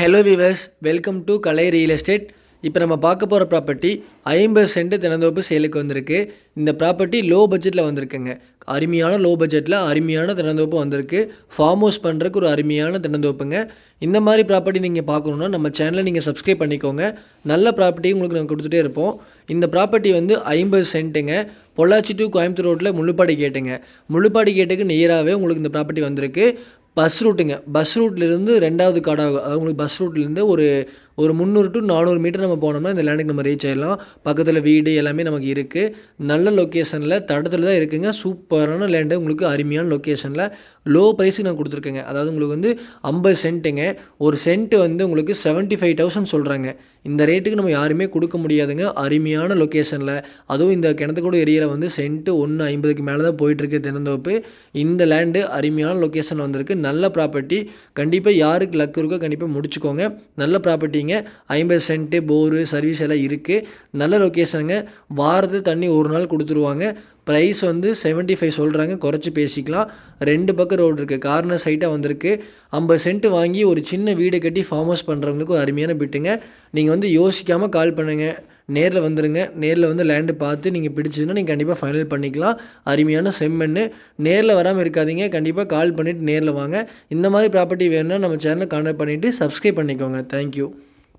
Hello viewers welcome to Kalai real estate இப்போ நம்ம பார்க்க போகிற ப்ராப்பர்ட்டி ஐம்பது சென்ட் தினந்தோப்பு சேலுக்கு வந்திருக்கு. இந்த ப்ராப்பர்ட்டி லோ பட்ஜெட்டில் வந்திருக்குங்க. அருமையான லோ பட்ஜெட்டில் அருமையான தினந்தோப்பு வந்திருக்கு. ஃபார்ம் ஹவுஸ் பண்ணுறதுக்கு ஒரு அருமையான தினந்தோப்புங்க. இந்த மாதிரி ப்ராப்பர்ட்டி நீங்கள் பார்க்கணுன்னா நம்ம சேனலை நீங்கள் சப்ஸ்கிரைப் பண்ணிக்கோங்க. நல்ல ப்ராப்பர்ட்டி உங்களுக்கு நாங்கள் கொடுத்துட்டே இருப்போம். இந்த ப்ராப்பர்ட்டி வந்து ஐம்பது சென்ட்டுங்க பொள்ளாச்சி டு கோயம்புத்தூர் ரோட்டில் முள்ளுப்பாடி கேட்டுங்க முள்ளுப்பாடி கேட்டுக்கு நேராகவே உங்களுக்கு இந்த ப்ராப்பர்ட்டி வந்திருக்கு. பஸ் ரூட்டுங்க பஸ் ரூட்லேருந்து ரெண்டாவது காடாகும் அதாவது உங்களுக்கு பஸ் ரூட்லேருந்து ஒரு ஒரு முந்நூறு டு நானூறு மீட்டர் நம்ம போனோம்னா இந்த லேண்டுக்கு நம்ம ரீச் ஆகிடலாம் பக்கத்தில் வீடு எல்லாமே நமக்கு இருக்குது நல்ல லொக்கேஷனில் தடத்தில் தான் இருக்குங்க. சூப்பரான லேண்டு உங்களுக்கு அருமையான லொக்கேஷனில் லோ ப்ரைஸுக்கு நான் கொடுத்துருக்கேங்க. அதாவது உங்களுக்கு வந்து ஐம்பது சென்ட்டுங்க ஒரு சென்ட் வந்து உங்களுக்கு செவன்ட்டி ஃபைவ் தௌசண்ட் சொல்கிறாங்க இந்த ரேட்டுக்கு நம்ம யாருமே கொடுக்க முடியாதுங்க. அருமையான லொக்கேஷனில் அதுவும் இந்த கிணத்துக்கூட ஏரியாவில் வந்து சென்ட்டு ஒன்று ஐம்பதுக்கு மேலே தான் போயிட்டுருக்கு திறந்தோப்பு இந்த லேண்டு அருமையான லொக்கேஷன் வந்திருக்கு. நல்ல ப்ராப்பர்ட்டி கண்டிப்பாக யாருக்கு லக் இருக்கோ கண்டிப்பாக முடிச்சுக்கோங்க. நல்ல ப்ராப்பர்ட்டிங்க ஐம்பது சென்ட்டு போரு சர்வீஸ் எல்லாம் இருக்குது நல்ல லொக்கேஷனுங்க வாரத்துக்கு தண்ணி ஒரு நாள் கொடுத்துருவாங்க. ப்ரைஸ் வந்து செவன்ட்டி ஃபைவ் சொல்கிறாங்க குறைச்சி பேசிக்கலாம். ரெண்டு பக்கம் ரோடு இருக்குது கார்னர் சைட்டாக வந்திருக்கு. ஐம்பது சென்ட் வாங்கி ஒரு சின்ன வீடு கட்டி ஃபார்ம் ஹவுஸ் பண்ணுறவங்களுக்கு ஒரு அருமையான பிட்டுங்க. நீங்கள் வந்து யோசிக்காமல் கால் பண்ணுங்கள் நேரில் வந்துடுங்க நேரில் வந்து லேண்டு பார்த்து நீங்கள் பிடிச்சதுன்னா நீங்கள் கண்டிப்பாக ஃபைனல் பண்ணிக்கலாம். அருமையான செம்மண்ணு. நேரில் வராமல் இருக்காதீங்க. கண்டிப்பாக கால் பண்ணிவிட்டு நேரில் வாங்க. இந்த மாதிரி ப்ராப்பர்ட்டி வேணும்னா நம்ம சேனலை கான்டாக்ட் பண்ணிவிட்டு சப்ஸ்கிரைப் பண்ணிக்கோங்க. தேங்க்யூ